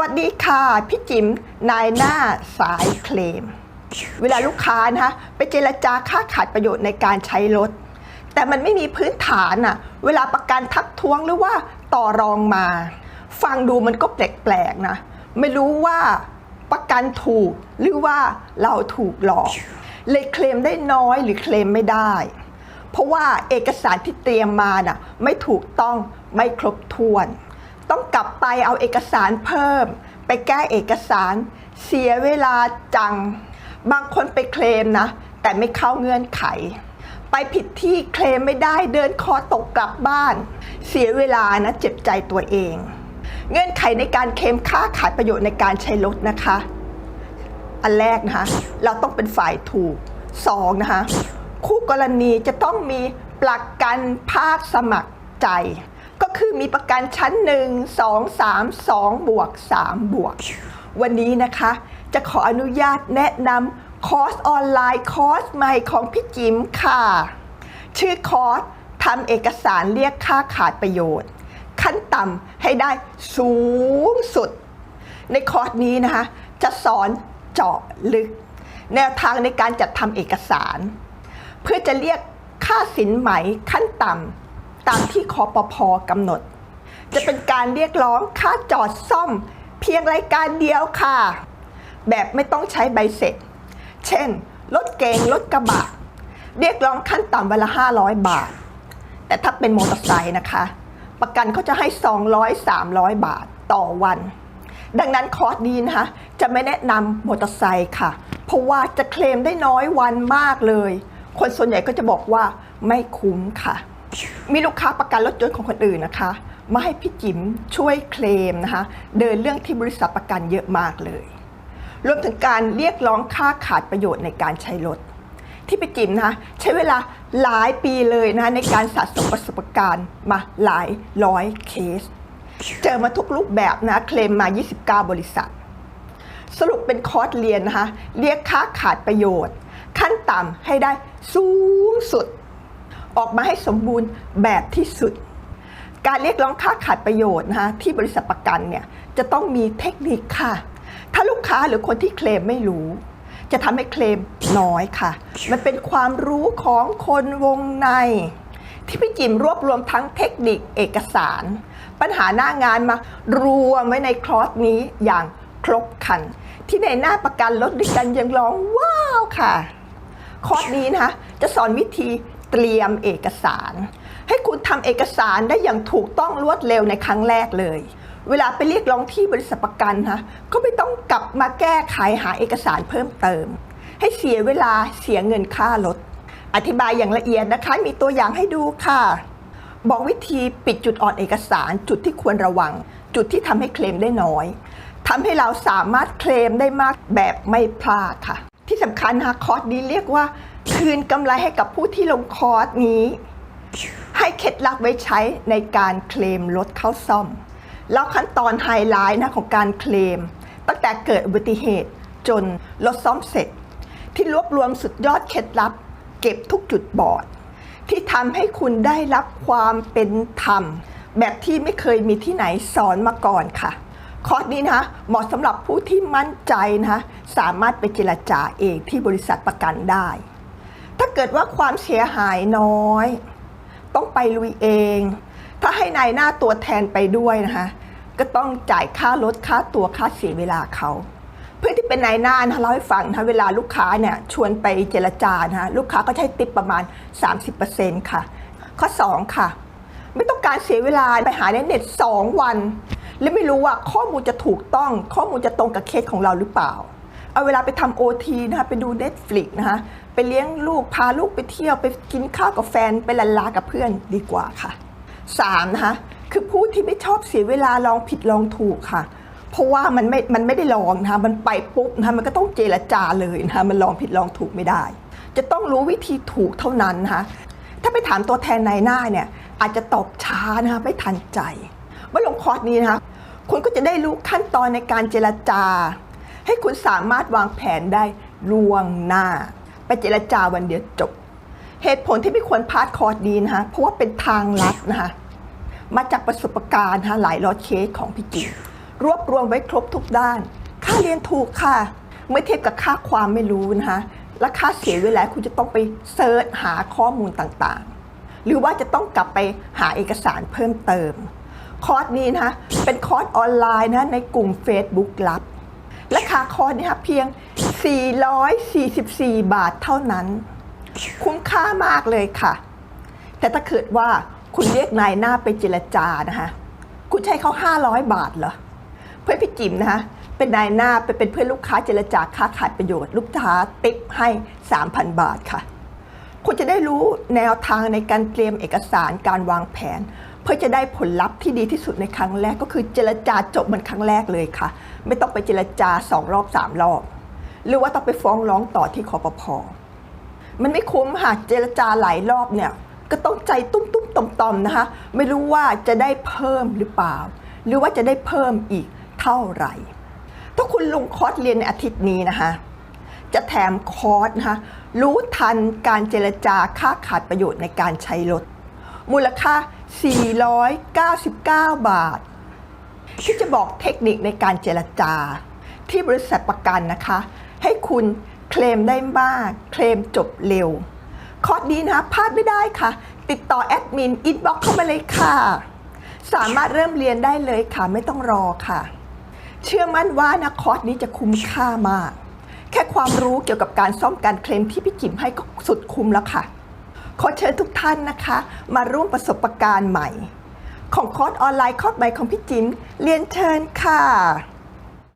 วัสดีค่ะ พี่จิมนายหน้าสายเคลม เวลาลูกค้านะคะไปเจรจาค่าขาดประโยชน์ในการใช้รถ แต่มันไม่มีพื้นฐานอะเวลาประกันทักท้วงหรือว่าต่อรองมา ฟังดูมันก็แปลกๆนะ ไม่รู้ว่าประกันถูกหรือว่าเราถูกหลอก เลยเคลมได้น้อยหรือเคลมไม่ได้ เพราะว่าเอกสารที่เตรียมมาน่ะไม่ถูกต้องไม่ครบถ้วน ต้องกลับไปเอาเอกสารเพิ่ม ไปแก้เอกสาร เสียเวลาจัง บางคนไปเคลมนะ แต่ไม่เข้าเงื่อนไข ไปผิดที่เคลมไม่ได้เดินคอตกกลับบ้าน เสียเวลานะเจ็บใจตัวเอง เงื่อนไขในการเคลมค่าขาดประโยชน์ในการใช้รถนะคะ อันแรกนะคะ เราต้องเป็นฝ่ายถูกสองนะคะคู่กรณีจะต้องมีประกันภาคสมัครใจ ก็คือมีประกันชั้น 1 2 3 2 บวก 3 บวก วันนี้นะคะ จะขออนุญาตแนะนำคอร์สออนไลน์คอร์สใหม่ของพี่จิมค่ะ ชื่อคอร์สทำเอกสารเรียกค่าขาดประโยชน์ ขั้นต่ำให้ได้สูงสุด ในคอร์สนี้นะคะ จะสอนเจาะลึก แนวทางในการจัดทำเอกสาร เพื่อจะเรียกค่าสินไหมขั้นต่ำ ตามที่คอปพกำหนด จะเป็นการเรียกร้องค่าจอดซ่อม เพียงรายการเดียวค่ะ แบบไม่ต้องใช้ใบเสร็จ เช่น รถเก๋งรถกระบะ เรียกร้องขั้นต่ำวันละ 500 บาท แต่ถ้าเป็นมอเตอร์ไซค์นะคะ ประกันเขาจะให้ 200-300 บาทต่อวัน ดังนั้นคอร์สนี้นะคะจะไม่แนะนำมอเตอร์ไซค์ค่ะ เพราะว่าจะเคลมได้น้อยวันมากเลย คนส่วนใหญ่ก็จะบอกว่าไม่คุ้มค่ะ มีลูกค้าประกันรถยนต์ของคนอื่นนะคะ มาให้พี่จิ๋มช่วยเคลมนะคะ เดินเรื่องที่บริษัทประกันเยอะมากเลย รวมถึงการเรียกร้องค่าขาดประโยชน์ในการใช้รถ ที่พี่จิ๋มนะะใช้เวลาหลายปีเลยนะะในการสะสมประสบการณ์มาหลายร้อยเคส เจอมาทุกรูปแบบนะเคลมมา 29 บริษัท สรุปเป็นคอร์สเรียนนะคะเรียกค่าขาดประโยชน์ ขั้นต่ำให้ได้สูงสุด ออกมาให้สมบูรณ์แบบที่สุด การเรียกร้องค่าขาดประโยชน์นะคะที่บริษัทประกันเนี่ยจะต้องมีเทคนิคค่ะ ถ้าลูกค้าหรือคนที่เคลมไม่รู้ จะทำให้เคลมน้อยค่ะ มันเป็นความรู้ของคนวงใน ที่พี่จิมรวบรวมทั้งเทคนิคเอกสาร ปัญหาหน้างานมารวมไว้ในคลอสนี้อย่างครบครัน ที่ในหน้าประกันรถด้วยกันยังร้องว้าวค่ะ คอร์สนี้นะคะจะสอนวิธี เตรียมเอกสาร ให้คุณทำเอกสารได้อย่างถูกต้องรวดเร็วในครั้งแรกเลย เวลาไปเรียกร้องที่บริษัทประกันนะก็ไม่ต้องกลับมาแก้ไขหาเอกสารเพิ่มเติม ให้เสียเวลาเสียเงินค่ารถ อธิบายอย่างละเอียดนะคะ มีตัวอย่างให้ดูค่ะ บอกวิธีปิดจุดอ่อนเอกสาร จุดที่ควรระวัง จุดที่ทำให้เคลมได้น้อยทำให้เราสามารถเคลมได้มากแบบไม่พลาดค่ะ ที่สำคัญนะคะคอร์สนี้เรียกว่า คืนกำไรให้กับผู้ที่ลงคอร์สนี้ ให้เคล็ดลับไว้ใช้ในการเคลมรถเข้าซ่อม แล้วขั้นตอนไฮไลท์นะของการเคลม ตั้งแต่เกิดอุบัติเหตุจนรถซ่อมเสร็จ ที่รวบรวมสุดยอดเคล็ดลับ เก็บทุกจุดบอด ที่ทำให้คุณได้รับความเป็นธรรม แบบที่ไม่เคยมีที่ไหนสอนมาก่อนค่ะ คอร์สนี้นะคะเหมาะสำหรับผู้ที่มั่นใจนะคะสามารถไปเจรจาเองที่บริษัทประกันได้ ถ้าเกิดว่าความเสียหายน้อย ต้องไปลุยเอง ถ้าให้นายหน้าตัวแทนไปด้วยนะคะก็ต้องจ่ายค่ารถค่าตัวค่าเสียเวลาเขา เพื่อที่เป็นนายหน้านะเล่าให้ฟังนะเวลาลูกค้าเนี่ยชวนไปเจรจานะคะลูกค้าก็ใช้ติปประมาณ 30%ค่ะ ข้อ 2 ค่ะ ไม่ต้องการเสียเวลาไปหาในเน็ต 2 วัน และไม่รู้ว่าข้อมูลจะถูกต้อง ข้อมูลจะตรงกับเคสของเราหรือเปล่า เอาเวลาไปทำโอทีนะคะไปดู Netflix นะคะไปเลี้ยงลูกพาลูกไปเที่ยวไปกินข้าวกับแฟนไปลันลากับเพื่อนดีกว่าค่ะ 3. นะคะคือผู้ที่ไม่ชอบเสียเวลาลองผิดลองถูกค่ะ เพราะว่ามันไม่มันไม่ได้ลองนะคะมันไปปุ๊บนะคะมันก็ต้องเจรจาเลยนะคะมันลองผิดลองถูกไม่ได้ จะต้องรู้วิธีถูกเท่านั้นนะคะถ้าไปถามตัวแทนนายหน้าเนี่ยอาจจะตอบช้านะคะไม่ทันใจ มื่อลงคอร์สนี้นะคะคุณก็จะได้รู้ขั้นตอนในการเจรจา ให้คุณสามารถวางแผนได้ล่วงหน้า ไปเจรจาวันเดียวจบ เหตุผลที่ไม่ควรพลาดคอร์สนี้นะคะเพราะว่าเป็นทางลัดนะคะมาจากประสบการณ์นะหลายร้อยเคสของพี่จิ๋วรวบรวมไว้ครบทุกด้าน ค่าเรียนถูกค่ะ เมื่อเทียบกับค่าความไม่รู้นะคะและค่าเสียเวลาคุณจะต้องไปเซิร์ชหาข้อมูลต่างๆ หรือว่าจะต้องกลับไปหาเอกสารเพิ่มเติม คอร์สนี้นะเป็นคอร์สออนไลน์นะในกลุ่ม Facebook ลับ ราคาคอร์สเนี่ยค่ะเพียง 444 บาทเท่านั้น คุ้มค่ามากเลยค่ะ แต่ถ้าเกิดว่าคุณเรียกนายหน้าไปเจรจานะคะคุณใช้เขา 500 บาทเหรอ เพื่อนพี่จิ๋มนะคะเป็นนายหน้าไปเป็นเพื่อนลูกค้าเจรจาค่าขาดประโยชน์ ลูกค้าติปให้ 3,000 บาทค่ะ คุณจะได้รู้แนวทางในการเตรียมเอกสารการวางแผน เพื่อจะได้ผลลัพธ์ที่ดีที่สุดในครั้งแรกก็คือเจรจาจบมันครั้งแรกเลยค่ะ ไม่ต้องไปเจรจาสองรอบสามรอบ หรือว่าต้องไปฟ้องร้องต่อที่คอปพอมันไม่คุ้มหากเจรจาหลายรอบเนี่ยก็ต้องใจตุ้มตุ้มต่อมต่อมๆนะคะ ไม่รู้ว่าจะได้เพิ่มหรือเปล่า หรือว่าจะได้เพิ่มอีกเท่าไหร่ ถ้าคุณลงคอร์สเรียนในอาทิตย์นี้นะคะจะแถมคอร์สนะคะรู้ทันการเจรจาค่าขาดประโยชน์ในการใช้รถ มูลค่า 499 บาท ที่จะบอกเทคนิคในการเจรจา ที่บริษัทประกันนะคะ ให้คุณเคลมได้มาก เคลมจบเร็ว คอร์สนี้นะพลาดไม่ได้ค่ะ ติดต่อแอดมินอินบ็อกเข้ามาเลยค่ะ สามารถเริ่มเรียนได้เลยค่ะไม่ต้องรอค่ะ เชื่อมั่นว่านะคอร์สนี้จะคุ้มค่ามาก แค่ความรู้เกี่ยวกับการซ่อมการเคลมที่พี่จิ๋มให้ก็สุดคุ้มแล้วค่ะ ขอเชิญทุกท่านนะคะ มาร่วมประสบการณ์ใหม่ ของคอร์สออนไลน์คอร์สใหม่ของพี่จิมเรียนเชิญค่ะ